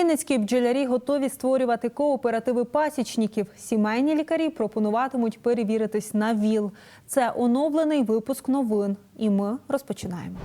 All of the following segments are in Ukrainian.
Вінницькі бджолярі готові створювати кооперативи пасічників. Сімейні лікарі пропонуватимуть перевіритись на ВІЛ. Це оновлений випуск новин. І ми розпочинаємо.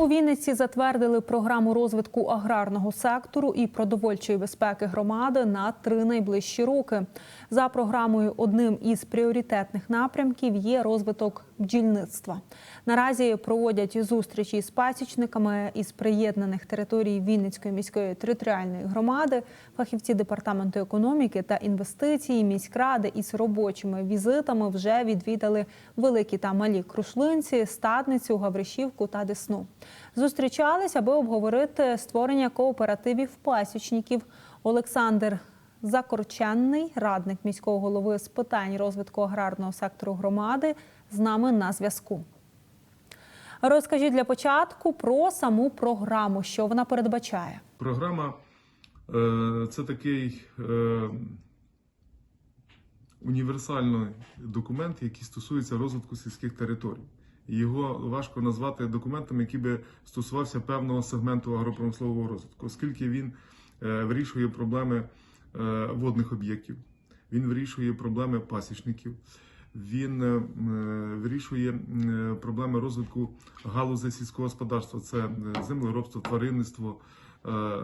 У Вінниці затвердили програму розвитку аграрного сектору і продовольчої безпеки громади на три найближчі роки. За програмою, одним із пріоритетних напрямків є розвиток бджільництва. Наразі проводять зустрічі з пасічниками із приєднаних територій Вінницької міської територіальної громади, фахівці департаменту економіки та інвестицій, міськради із робочими візитами вже відвідали великі та малі крушлинці, стадницю, Гавришівку та Десну. Зустрічались, аби обговорити створення кооперативів пасічників. Олександр Закорченний, радник міського голови з питань розвитку аграрного сектору громади, з нами на зв'язку. Розкажіть для початку про саму програму, що вона передбачає. Програма е, це такий е, універсальний документ, який стосується розвитку сільських територій. Його важко назвати документом, який би стосувався певного сегменту агропромислового розвитку, оскільки він е, вирішує проблеми е, водних об'єктів, він вирішує проблеми пасічників, він е, вирішує проблеми розвитку галузей сільського господарства, це землеробство, тваринництво,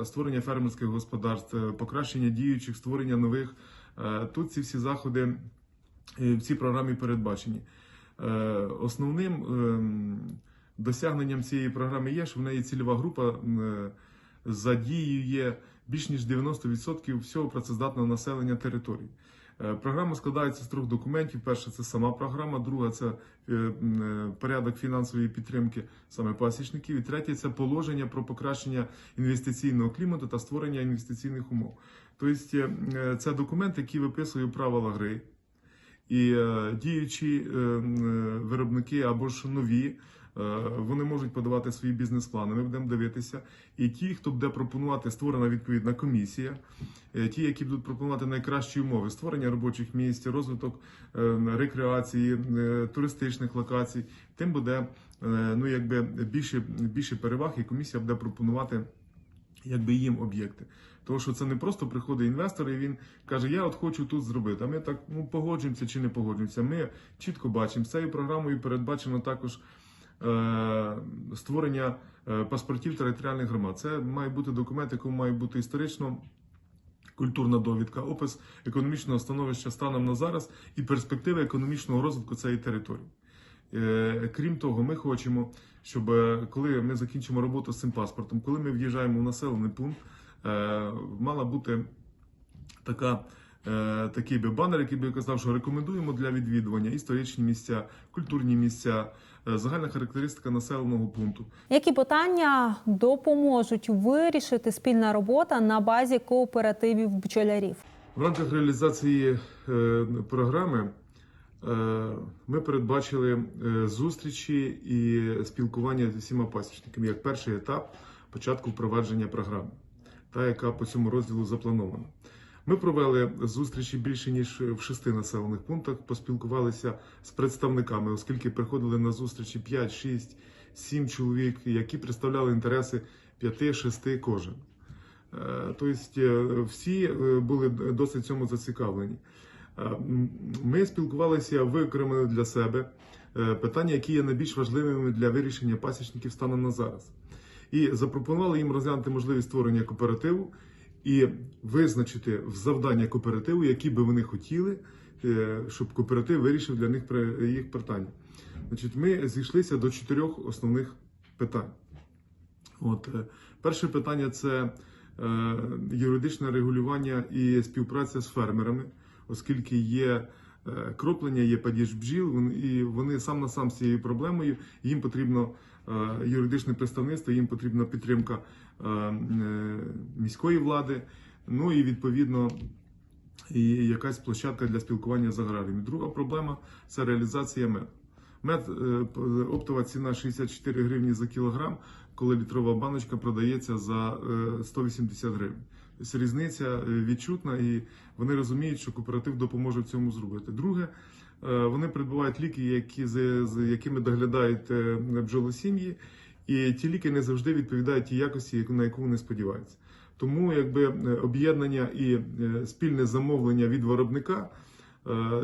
створення фермерських господарств, покращення діючих, створення нових. Тут ці всі заходи в цій програмі передбачені. Е, Основним ем, досягненням цієї програми є, що в неї цільова група е, задіює більш ніж 90% всього працездатного населення території. Е, Програма складається з трьох документів. Перше це сама програма, друга це порядок фінансової підтримки саме пасічників. І третє це положення про покращення інвестиційного клімату та створення інвестиційних умов. Тобто це документ, який виписує правила гри. І е, діючі е, е, виробники або ж нові, вони можуть подавати свої бізнес-плани. Ми будемо дивитися. І ті, хто буде пропонувати створена відповідна комісія, ті, які будуть пропонувати найкращі умови створення робочих місць, розвиток рекреації, туристичних локацій, тим буде ну якби більше, більше переваг, і комісія буде пропонувати якби їм об'єкти. Тому що це не просто приходить інвестор, і він каже, я от хочу тут зробити. А ми так ну погоджуємося чи не погоджуємося. Ми чітко бачимо з цією програмою передбачено також е, створення е, паспортів територіальних громад. Це має бути документ, якому має бути історично. Культурна довідка, опис економічного становища станом на зараз і перспективи економічного розвитку цієї території. Е, Крім того, ми хочемо, щоб е, коли ми закінчимо роботу з цим паспортом, коли ми в'їжджаємо в населений пункт, е, мала бути така, такий би банер, який би казав, що рекомендуємо для відвідування історичні місця, культурні місця, загальна характеристика населеного пункту. Які питання допоможуть вирішити спільна робота на базі кооперативів бджолярів? В рамках реалізації програми ми передбачили е, зустрічі і спілкування з усіма пасічниками як перший етап початку впровадження програми, та яка по цьому розділу запланована. Ми провели зустрічі більше ніж в шести населених пунктах, поспілкувалися з представниками, оскільки приходили на зустрічі 5, 6, 7 чоловік, які представляли інтереси 5-6 кожен. Е, Тобто е, всі е, були досить цьому зацікавлені. Ми спілкувалися, виокремили для себе е, питання, які є найбільш важливими для вирішення пасічників станом на зараз. І запропонували їм розглянути можливість створення кооперативу і визначити в завдання кооперативу, які би вони хотіли, е, щоб кооператив вирішив для них їх питання. Значить, ми зійшлися до чотирьох основних питань. От, е, перше питання це юридичне регулювання і співпраця з фермерами, оскільки є е, кроплення, є падіж бджіл, і вони сам на сам з цією проблемою. Їм потрібно е, юридичне представництво, їм потрібна підтримка е, міської влади. Ну і відповідно і якась площадка для спілкування з аграріями. Друга проблема це реалізація. Мед е, оптова ціна 64 гривні за кілограм, коли літрова баночка продається за е, 180 гривень. Різниця е, відчутна, і вони розуміють, що кооператив допоможе в цьому зробити. Друге, е, вони придбають ліки, які з, якими доглядають е, бджолосім'ї, і ті ліки не завжди відповідають тій якості, на яку вони сподіваються. Тому якби об'єднання і спільне замовлення від виробника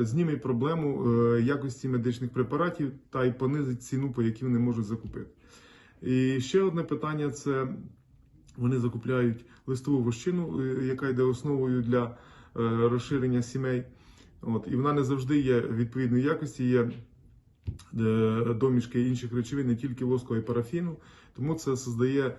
зніме проблему якості медичних препаратів та й понизить ціну, по якій вони можуть закупити. І ще одне питання це вони закупляють листову вощину, е, яка йде основою для е, розширення сімей. От, і вона не завжди є відповідної якості, є е, домішки інших речовин, не тільки воску, а й парафіну. Тому це создає,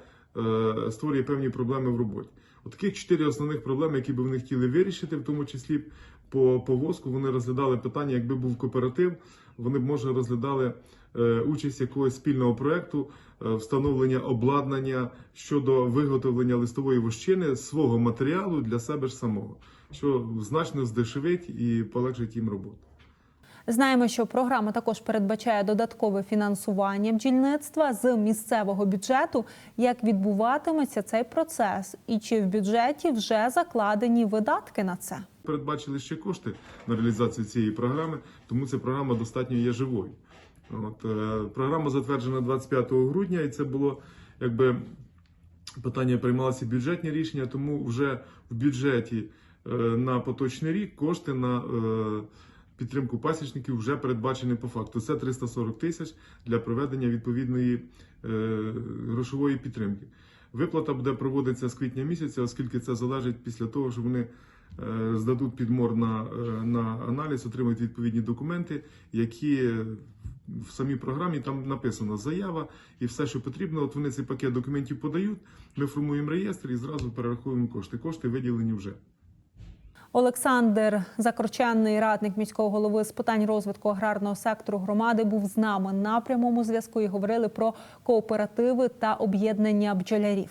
створює певні проблеми в роботі. От таких чотири основних проблеми, які би вони хотіли вирішити, в тому числі по, по воску, вони розглядали питання, якби був кооператив, вони б може розглядали е, участь якогось спільного проекту, е, встановлення обладнання щодо виготовлення листової вощини свого матеріалу для себе ж самого, що значно здешевить і полегшить їм роботу. Знаємо, що програма також передбачає додаткове фінансування бджільництва з місцевого бюджету. Як відбуватиметься цей процес, і чи в бюджеті вже закладені видатки на це? Передбачили ще кошти на реалізацію цієї програми, тому ця програма достатньо є живою. От, е, програма затверджена 25 грудня, і це було якби питання приймалося бюджетні рішення, тому вже в бюджеті е, на поточний рік кошти на е, підтримку пасічників вже передбачені по факту. Це 340 тисяч для проведення відповідної е, грошової підтримки. Виплата буде проводитися з квітня місяця, оскільки це залежить після того, що вони здадуть підмор на, е, на аналіз, отримають відповідні документи, які е, в самій програмі там написано заява і все, що потрібно. От вони цей пакет документів подають. Ми формуємо реєстр і зразу перераховуємо кошти. Кошти виділені вже. Олександр Закорченний, радник міського голови з питань розвитку аграрного сектору громади, був з нами на прямому зв'язку і говорили про кооперативи та об'єднання бджолярів.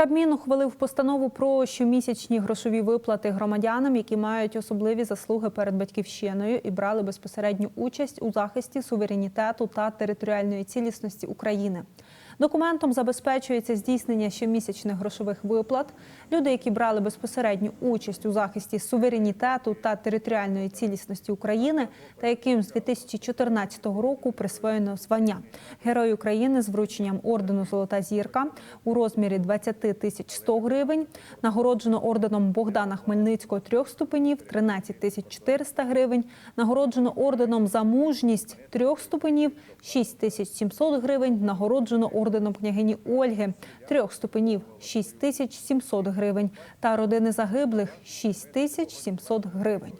Кабмін ухвалив постанову про щомісячні грошові виплати громадянам, які мають особливі заслуги перед батьківщиною і брали безпосередню участь у захисті суверенітету та територіальної цілісності України. Документом забезпечується здійснення щомісячних грошових виплат. Люди, які брали безпосередню участь у захисті суверенітету та територіальної цілісності України, та яким з 2014 року присвоєно звання Герой України з врученням ордену Золота зірка у розмірі 20 тисяч 100 гривень, нагороджено орденом Богдана Хмельницького трьох ступенів 13 тисяч 400 гривень, нагороджено орденом за мужність трьох ступенів 6 тисяч 700 гривень, нагороджено орденом княгині Ольги трьох ступенів 6 тисяч 700 гривень та родини загиблих 6 тисяч 700 гривень.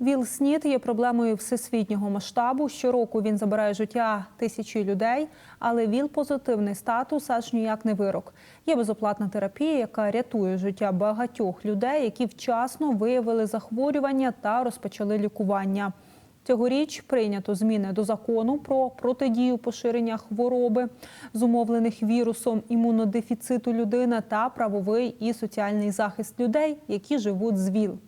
ВІЛ-СНІД є проблемою всесвітнього масштабу. Щороку він забирає життя тисячі людей, але ВІЛ-позитивний статус аж ніяк не вирок. Є безоплатна терапія, яка рятує життя багатьох людей, які вчасно виявили захворювання та розпочали лікування. Цьогоріч прийнято зміни до закону про протидію поширення хвороби, зумовлених вірусом імунодефіциту людини та правовий і соціальний захист людей, які живуть з ВІЛ.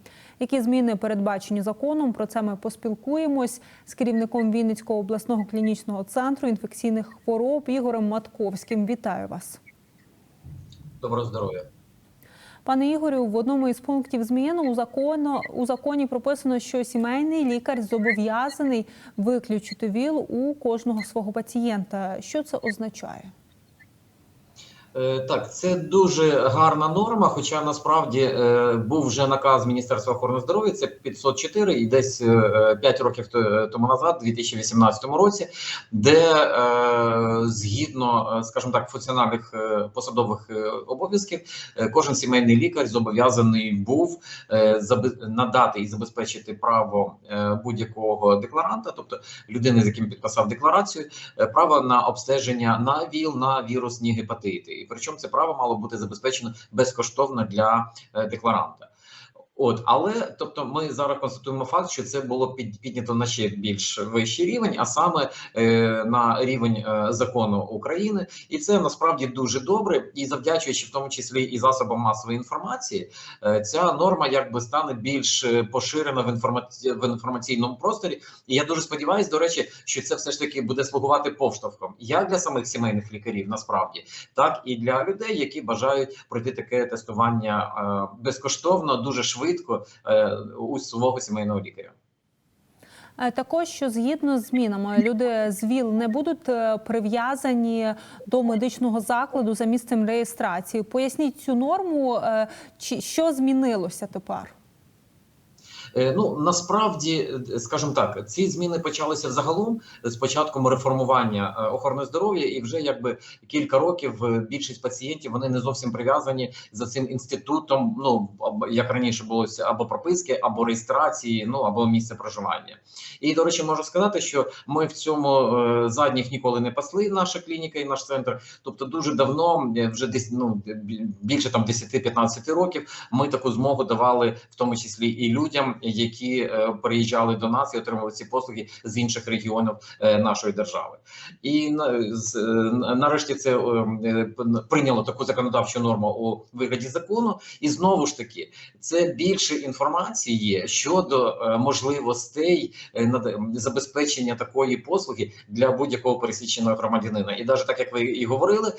Які зміни передбачені законом? Про це ми поспілкуємось з керівником Вінницького обласного клінічного центру інфекційних хвороб Ігорем Матковським. Вітаю вас. Доброго здоров'я. Пане Ігорю, в одному із пунктів змін у закону у законі прописано, що сімейний лікар зобов'язаний виключити ВІЛ у кожного свого пацієнта. Що це означає? Е, Так, це дуже гарна норма. Хоча насправді е, був вже наказ Міністерства охорони здоров'я, це 504, і десь е, 5 років то- тому назад, у 2018 році, де е, згідно, скажімо так, функціональних посадових обов'язків, кожен сімейний лікар зобов'язаний був е, надати і забезпечити право будь-якого декларанта, тобто людини, з яким підписав декларацію, право на обстеження на ВІЛ, на вірусні гепатити. Причому це право мало бути забезпечено безкоштовно для е, декларанта. От, але тобто, ми зараз констатуємо факт, що це було під, піднято на ще більш вищий рівень, а саме е, на рівень е, закону України, і це насправді дуже добре. І завдячуючи в тому числі і засобам масової інформації, е, ця норма якби стане більш е, поширена в інформаці... в інформаційному просторі. І я дуже сподіваюся, до речі, що це все ж таки буде слугувати поштовхом як для самих сімейних лікарів, насправді, так і для людей, які бажають пройти таке тестування е, безкоштовно, дуже швидко е, у свого сімейного лікаря. Е, Також що згідно з змінами люди з ВІЛ не будуть е, прив'язані до медичного закладу за місцем реєстрації. Поясніть цю норму, чи що змінилося тепер? Е, Ну насправді, е, скажімо так, ці зміни почалися загалом з початком реформування е, охорони здоров'я, і вже якби кілька років більшість пацієнтів вони не зовсім прив'язані за цим інститутом. Ну як раніше було або прописки, або реєстрації, ну або місце проживання. І до речі, можу сказати, що ми в цьому задніх ніколи не пасли. Наша клініка і наш центр. Тобто, дуже давно, вже десь ну більше там 10-15 років, ми таку змогу давали, в тому числі і людям, які е, приїжджали до нас і отримали ці послуги з інших регіонів е, нашої держави. І е, нарешті це прийняло таку законодавчу норму у вигляді закону. І знову ж таки, це більше інформації щодо можливостей забезпечення такої послуги для будь-якого пересіченого громадянина. І навіть так як ви і говорили,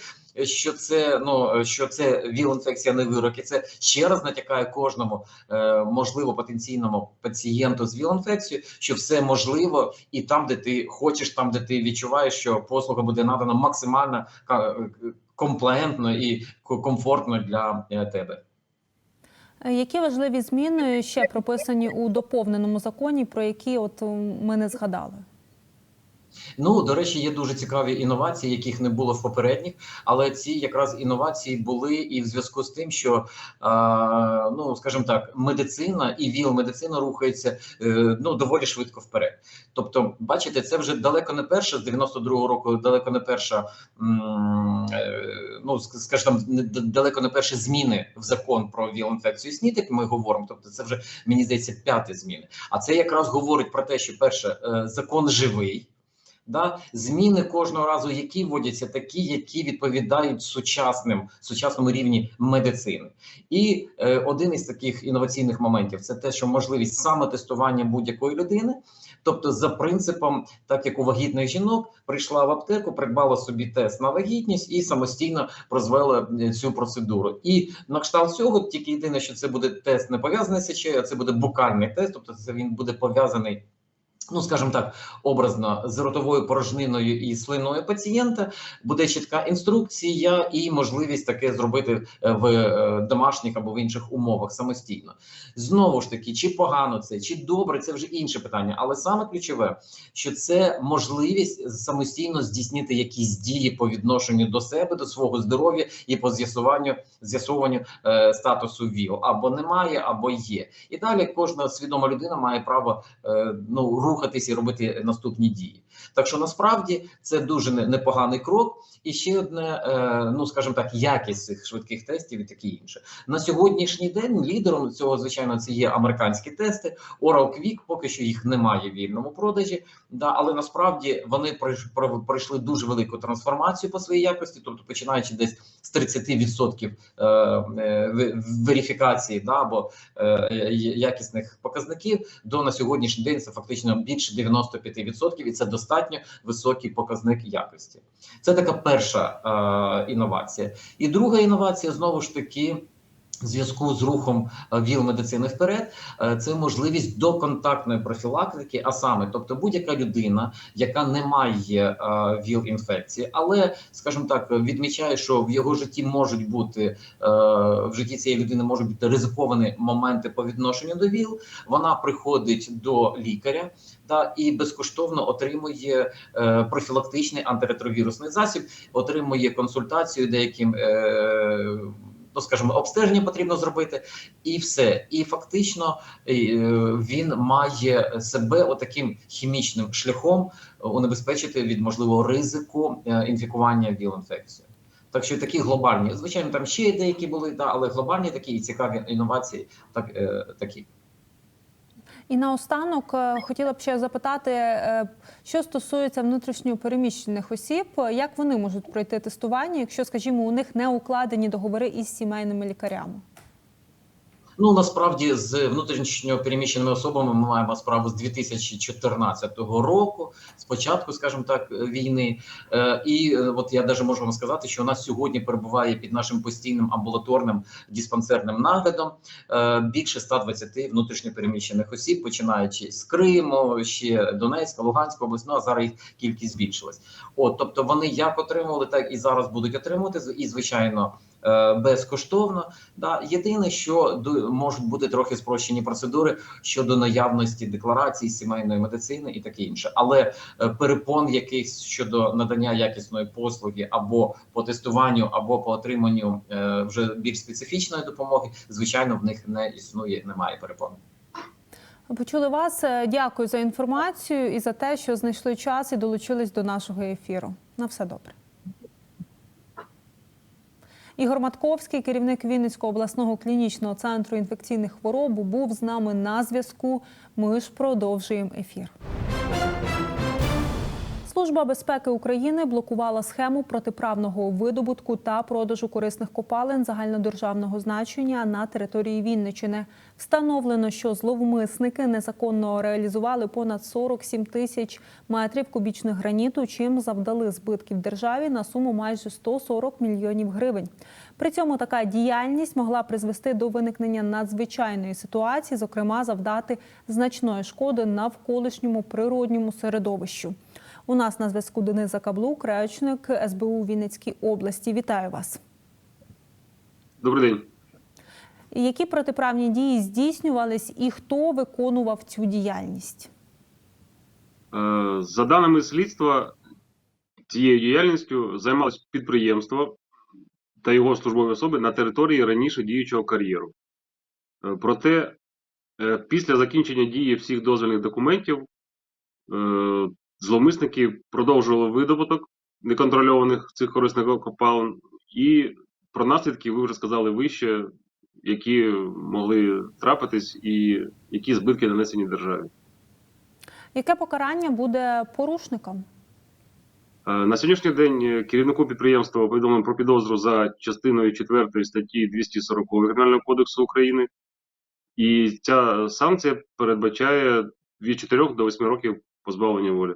що це ну що це віл-інфекція не вирок, і це ще раз натякає кожному е, можливо потенційному пацієнту з віл-інфекцією, що все можливо, і там, де ти хочеш, там де ти відчуваєш, що послуга буде надана максимально е, і комфортно для е, тебе. Які важливі зміни ще прописані у доповненому законі, про які от ми не згадали? Ну до речі, є дуже цікаві інновації, яких не було в попередніх, але ці якраз інновації були і в зв'язку з тим, що а, ну скажімо так, медицина і віл-медицина рухається е, ну доволі швидко вперед. Тобто, бачите, це вже далеко не перша з 92-го року, далеко не перша, е, ну скажімо, далеко не перші зміни в закон про віл-інфекцію СНІД, як ми говоримо. Тобто, це вже мені здається п'яті зміни. А це якраз говорить про те, що перше е, закон живий. Да, зміни кожного разу, які вводяться, такі, які відповідають сучасним сучасному рівні медицини. І е, один із таких інноваційних моментів це те, що можливість самотестування будь-якої людини, тобто за принципом, так як у вагітних жінок, прийшла в аптеку, придбала собі тест на вагітність і самостійно прозвела е, цю процедуру. І на кшталт цього тільки єдине, що це буде тест не пов'язаний з сечею, а це буде букальний тест, тобто це він буде пов'язаний. Ну, скажімо так, образно з ротовою порожниною і слиною пацієнта буде чітка інструкція і можливість таке зробити е, в е, домашніх або в інших умовах самостійно. Знову ж таки, чи погано це, чи добре, це вже інше питання. Але саме ключове, що це можливість самостійно здійснити якісь дії по відношенню до себе, до свого здоров'я і по з'ясуванню з'ясуванню е, статусу ВІЛ або немає, або є. І далі кожна свідома людина має право е, ну рухатись і робити наступні дії. Так що насправді це дуже непоганий крок. І ще одне, е, ну скажімо так, якість цих швидких тестів і таке інше. На сьогоднішній день лідером цього, звичайно, це є американські тести. Oral Quick, поки що їх немає в вільному продажі. Да, але насправді вони пройш- пройшли дуже велику трансформацію по своїй якості, тобто починаючи десь з 30% е, е, верифікації да, або якісних показників, до на сьогоднішній день це фактично більше 95%, і це достатньо високий показник якості. Це така перша е, інновація. І друга інновація знову ж таки. Зв'язку з рухом е, ВІЛ-медицини вперед, е, це можливість доконтактної профілактики, а саме, тобто будь-яка людина, яка не має е, ВІЛ-інфекції, але, скажімо так, відмічає, що в його житті можуть бути в житті цієї людини можуть бути ризиковані моменти по відношенню до ВІЛ. Вона приходить до лікаря та і безкоштовно отримує профілактичний антиретровірусний засіб, отримує консультацію деяким. Е, Ну, скажімо, обстеження потрібно зробити, і все. І фактично е, він має себе отаким хімічним шляхом унебезпечити від можливого ризику е, інфікування віл-інфекцією. Так що такі глобальні, звичайно, там ще деякі були, да, але глобальні такі і цікаві інновації, так е, такі. І наостанок е, хотіла б ще запитати, е, що стосується внутрішньопереміщених осіб, як вони можуть пройти тестування, якщо, скажімо, у них не укладені договори із сімейними лікарями? Ну насправді з внутрішньо переміщеними особами ми маємо справу з 2014 року, спочатку, скажімо так, війни. Е, І е, от я даже можу вам сказати, що у нас сьогодні перебуває під нашим постійним амбулаторним диспансерним наглядом е, більше 120 внутрішньо переміщених осіб, починаючи з Криму, ще Донецька, Луганська область, ну а зараз їх кількість збільшилась. От, тобто вони як отримували, так і зараз будуть отримувати, і звичайно. Е, Безкоштовно, да єдине, що можуть бути трохи спрощені процедури щодо наявності декларації сімейної медицини і таке інше, але е, перепон якихось щодо надання якісної послуги або по тестуванню, або по отриманню е, вже більш специфічної допомоги, звичайно, в них не існує, немає перепон. Почули вас. Дякую за інформацію і за те, що знайшли час і долучились до нашого ефіру. На все добре. Ігор Матковський, керівник Вінницького обласного клінічного центру інфекційних хвороб, був з нами на зв'язку. Ми ж продовжуємо ефір. Служба безпеки України блокувала схему протиправного видобутку та продажу корисних копалин загальнодержавного значення на території Вінничини. Встановлено, що зловмисники незаконно реалізували понад 47 тисяч метрів кубічних граніту, чим завдали збитків державі на суму майже 140 мільйонів гривень. При цьому така діяльність могла призвести до виникнення надзвичайної ситуації, зокрема завдати значної шкоди навколишньому природньому середовищу. У нас на зв'язку Денис Закаблук, речник СБУ Вінницькій області. Вітаю вас. Добрий день. Які протиправні дії здійснювались і хто виконував цю діяльність? Е, За даними слідства, цією діяльністю займалось підприємство та його службові особи на території раніше діючого кар'єру. Е, Проте, е, після закінчення дії всіх дозвільних документів, зловмисники продовжували видобуток неконтрольованих цих корисних копалин, і про наслідки ви вже сказали вище, які могли трапитись і які збитки нанесені державі. Яке покарання буде порушникам? Е, На сьогоднішній день керівнику підприємства повідомлено про підозру за частиною 4 статті 240 Кримінального кодексу України, і ця санкція передбачає від 4 до 8 років позбавлення волі.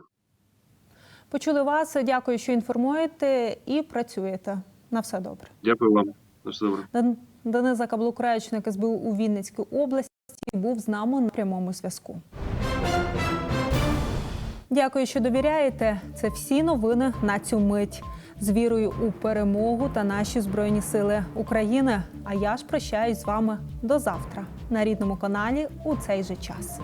Почули вас. Дякую, що інформуєте і працюєте. На все добре. Дякую вам. На все добре. Денис Закаблук, речник СБУ у Вінницькій області, був з нами на прямому зв'язку. Дякую, що довіряєте. Це всі новини на цю мить. З вірою у перемогу та наші збройні сили України. А я ж прощаюсь з вами до завтра на рідному каналі у цей же час.